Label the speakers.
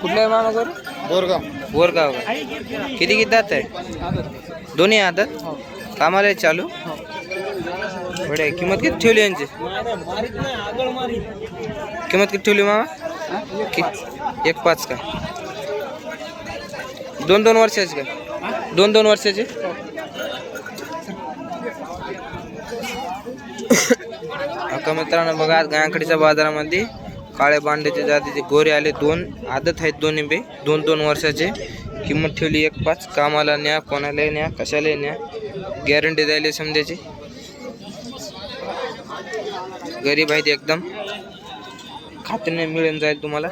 Speaker 1: कुठलं आहे मामा करू
Speaker 2: बोरगाव.
Speaker 1: बोरगाव का? किती किती दात आहे? दोन्ही आदत कामाला आहे चालू? बडे किंमत किती ठेवली यांची? किंमत किती ठेवली मामा? एक पाच का? दोन दोन वर्षाचे का? दोन दोन वर्षाचे? आता मित्रांनो बघा आज गायकडीच्या बाजारामध्ये काळ्या बांड्याच्या जातीचे गोरे आले दोन आदत आहेत दोन्ही बे दोन दोन वर्षाचे. किंमत ठेवली एक पाच कामाला न्या कोणाला न्या कशाला न्या. गॅरंटी द्यायला समजायची. गरीब आहेत एकदम. खात्रीने मिळून जाईल तुम्हाला.